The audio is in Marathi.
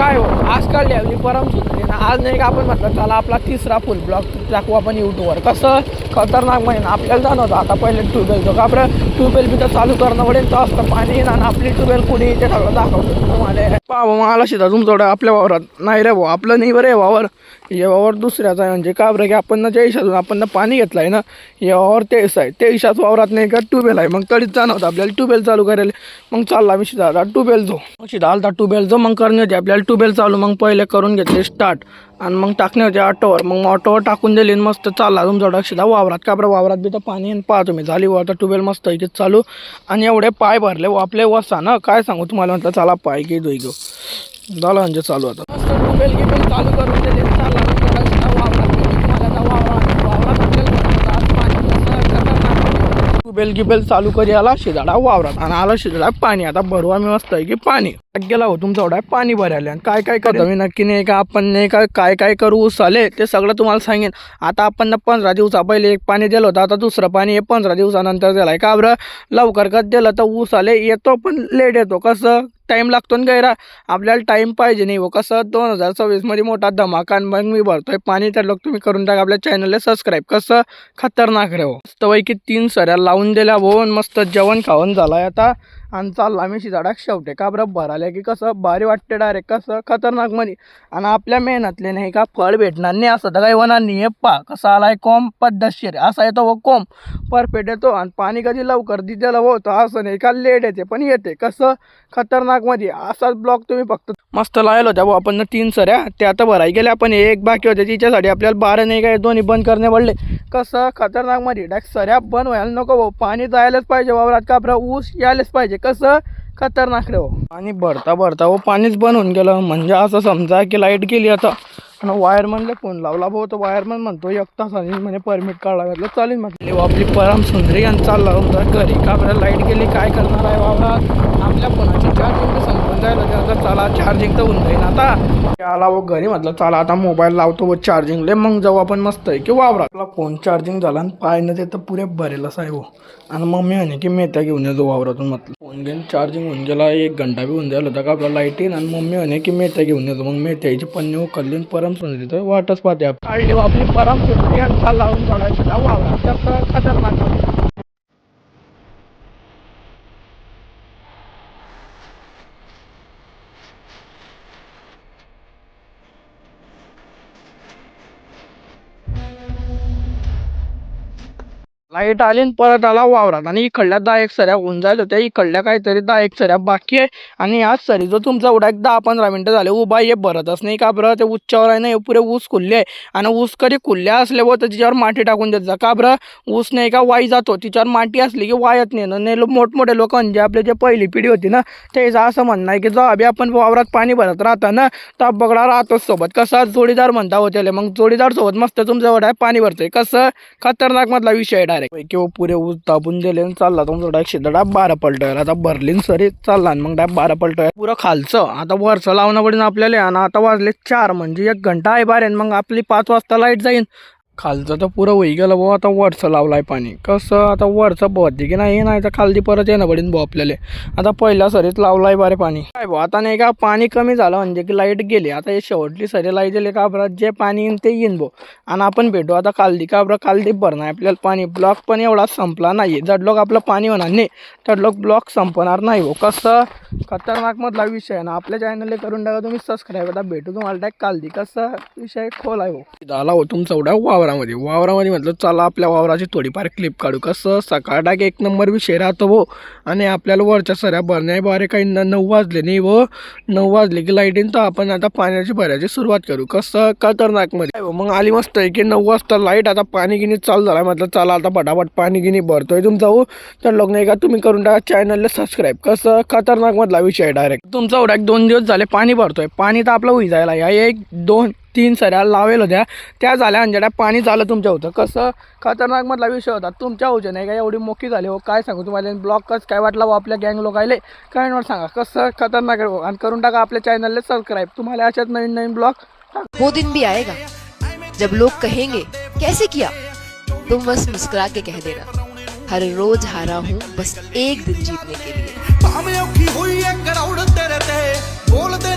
काय हो? आज लावली परम सुद्धा आज नाही का आपण म्हटलं चला आपला तिसरा फुल ब्लॉक टाकू आपण यूट्यूबवर कसं? खतरनाक म्हणजे आपल्याला जाणवतं. आता पहिले ट्यूबवेल जो का आपलं ट्यूबवेल बी तर चालू करणं पडेल तर असतं. पाणी येणार आणि आपली ट्यूबवेल कुणी ते सगळं दाखवतो. तुम्हाला पा मला शिधा तुमचं आपल्या वावरात. नाही रे भाऊ आपलं नाही बरं वावर. हे वावर दुसऱ्याचा आहे म्हणजे. का बरं की आपण ना ज्या हिशातून आपण ना पाणी घेतलं आहे ना हे वावर तेच आहे. ते इशाच वावरात नाही का ट्यूबवेल आहे. मग तरीच जाणवतं. आपल्याला ट्यूबवेल चालू करायला. मग चालला मी शिदा. आता ट्यूबवेल जो. मग शिदा आलता ट्यूबवेल जो. मग करणे आपल्याला ट्यूबवेल चालू. मग पहिले करून घेतले स्टार्ट आणि मग टाकणे होते ऑटोवर मग ऑटोवर टाकून दिली आणि मस्त चालला. तुमचा शिदा वावरात का बरं? वावरात बी तर पाणी आणि पाहा तुम्ही. झाली आता ट्यूबवेल मस्त इथे चालू. आणि एवढे पाय भरले व आपले वसा ना. काय सांगू तुम्हाला म्हटलं चला पाय घे धुई घेऊ झालं म्हणजे चालू आता. मस्त ट्यूबवेल गिबेल चालू करू दिले चालला तुमचा शिदा वावरात तुम्हाला आता वावरात वावरात आपल्याला आज पाणी कसं खतरनाक ट्यूबवेल गिबेल चालू करी आला शिदाडा वावरात. आणि आला शिदाडा पाणी. आता भरू आम्ही मस्त आहे की पाणी. गेला हो तुमचा एवढा पाणी भरायला. आणि काय काय करतो मी? नक्की नाही का? आपण नाही का? काय काय करू? ऊस आले ते सगळं तुम्हाला सांगेन. आता आपण ना पंधरा दिवसा पहिले एक पाणी दिलं होतं. आता दुसरं पाणी हे पंधरा दिवसानंतर दिलं आहे का बरं? लवकर कच दिलं तर ऊस आले येतो पण लेट येतो. कसं? टाईम लागतो ना गैरा. आपल्याला टाईम पाहिजे नाही. हो कसं दोन हजार सव्वीसमध्ये मोठा धमाका आणि मग मी भरतोय पाणी तर लोक तुम्ही करून टाका. आपल्या चॅनलला सबस्क्राईब कसं? खतरनाक रे हो. मस्तपैकी तीन सऱ्या लावून दिल्या भाऊन मस्त जेवण खावण झालाय आता. आणि चालला मी शिजाडाक शेवटे का बरं भराल्या की कसं भारी वाटते डायरेक्ट कसं खतरनाक म्हणे. आणि आपल्या मेहनतले नाही का फळ भेटणार नाही असं तर काही होणार नाही हे पा कसं आलाय कोंब? पद्धतशीर असा येतो व कोंब. परफेक्ट येतो आणि पाणी कधी लवकर दिलेलं होतं असं नाही का लेट येते पण येते. कसं? खतरनाकमध्ये असाच ब्लॉक तुम्ही फक्त मस्त लावलं होत्या भाऊ. आपण ना तीन सऱ्या. त्या आता भराई गेल्या पण एक बाकी होते. तिच्यासाठी आपल्याला बारा नाही काय दोन्ही बंद करणे पडले. कसं? खतरनाकमध्ये डायरेक्ट सऱ्या बंद व्हायला नको भाऊ. पाणी जायलाच पाहिजे वावरात. का ऊस यायलाच पाहिजे. कसं खतरनाक रे हो. पाणी भरता भरता हो पाणीच बंद होऊन गेलं. म्हणजे असं समजा की लाइट गेली आता. आणि वायरमनला फोन लावला भाऊ. तो वायरमन म्हणतो एक तासाने म्हणजे परमिट काढला घातलं चालेल म्हटले हो, आपली परम सुंदरी यांनी चालला होता घरी का बरं? लाइट गेली काय करणार आहे बाबा? आपल्या फोनाची चार्जिंग तर जायला चला चार्जिंग तर होऊन जाईल. आता आला व घरी म्हटलं चला आता मोबाईल लावतो व चार्जिंगले मग जाऊ आपण मस्त आहे की वावरा आपला फोन चार्जिंग झाला आणि पायनं ते तर पुरे भरेलच आहे हो. आणि मम्मी म्हणे की मेथ्या घेऊन येतो वावरातून म्हटलं. फोन घेऊन चार्जिंग होऊन गेला एक घंटा बी होऊन जायला होता का आपला लाइट येईन? आणि मम्मी म्हणे की मेथ्या घेऊन येतो मग मेथ्याची पन्नी उकलली आणि परम सुंदरी तर वाटच पाहते आपण काढली आपली परम सुटली आणि चालला लावून सोडायची वावरा तर खतरनाक लाइट आली आणि परत आला वावरात. आणि इकडल्या दहा एक सऱ्या होऊन जायला होत्या. इकडल्या काहीतरी दहा एक सऱ्या बाकी आहे. आणि आज सरी जो तुमचा उडा एक दहा पंधरा मिनटं झाले उभा ये भरतच नाही का बरं? ते उच्चावर आहे ना हे पुरे ऊस खुल्ले आहे. आणि ऊस कधी खुल्ल्या असले व तर तिच्यावर माती टाकून देत जा. का बरं? ऊस नाही का वाई जातो. तिच्यावर माती असली की वायत नाही ना. नाही मोठमोठे लोक म्हणजे आपले जे पहिली पिढी होती ना त्याचं असं म्हणणं आहे की जो बी आपण वावरात पाणी भरत राहता ना तर बगडा राहतोच सोबत. कसं जोडीदार म्हणता होते मग जोडीदार सोबत मस्त तुमचं एवढा पाणी भरतोय. कसं? खतरनाक मधला विषय डायरेक्ट किंवा पुरे ऊस दाबून दिले आणि चालला. तुमचा डायरेक्ट डाब बारा पलटोय आता भरलीन सरी चालला आणि मग डाय बारा पलटोय पुरं खालचं. आता वरचं लावणं पडेल आपल्याला आणि आता वाजले चार म्हणजे एक घंटा आहे बारेन मग आपली पाच वाजता लाइट जाईन. खालचं तर पुरं होई गेलं भाऊ आता वरचं लावलाय पाणी. कसं आता वरचं बहते की नाही नाही तर खालती परत येणं पडेल भाऊ आपल्याला. आता पहिल्या सरीत लावलाय बारे पाणी. काय भाऊ आता नाही का पाणी कमी झालं म्हणजे की लाइट गेली. आता हे शेवटली सरी लाइट गेली का बरं जे पाणी येईन ते येईन भाऊ. आणि आपण भेटू आता कालदी का बरं कालदी भरणं आहे आपल्याला पाणी. ब्लॉक पण एवढा संपला नाही. जडलोक आपलं पाणी होणार नाही. तर लोक ब्लॉक संपणार नाही हो कसं खतरनाक मधला विषय आहे ना. आपल्या चॅनलला करून टाका. तुम्ही सबस्क्राईब आता भेटू तुम्हाला डायरेक्ट कालदी कसं विषय खोल आहे हो झाला हो तुमचा एवढा वावर वावरामध्ये. वावरामध्ये म्हटलं चला आपल्या वावराची थोडीफार क्लिप काढू. कसं? सकाळ डाग एक नंबर विषय राहतो हो आणि आपल्याला वरच्या सऱ्या भरण्या बारे काही न नऊ वाजले नाही व नऊ वाजले की लाईटीन तर आपण आता पाण्याची भरायची सुरुवात करू. कसं? खतरनाकमध्ये. हो, मग आली मस्त आहे की नऊ वाजता लाइट आता पाणी गिनी चालू झाला. म्हटलं चला आता फटाफट पाणी गिनी भरतोय तुमचा हो. तर लोक नाही का तुम्ही करून टाका चॅनलला सबस्क्राईब कसं? खतरनाकमधला विषय डायरेक्ट तुमचा एवढा दोन दिवस झाले पाणी भरतोय. पाणी तर आपलं होई जायला या एक दोन तीन सऱ्या लावेल होत्या. त्या झाल्या अंजड्या पाणी झालं तुमच्या होतं. कसं? खतरनाक मधला विषय होता. तुमच्या होते नाही का? एवढी मोठी झाली हो. काय सांगू तुम्हाला? ब्लॉग कसं काय वाटला हो आपल्या गँग लोक आले काय वर सांगा. कसं? खतरनाक आहे हो. आणि करून टाका आपल्या चॅनलला सबस्क्राईब. तुम्हाला अशाच नवीन नवीन ब्लॉग वो दिन भी आएगा. जब लोग कहेंगे कैसे किया? तुम बस मुस्कुरा के कह देना हर रोज हारा हूँ बस एक दिन जीतने के लिए.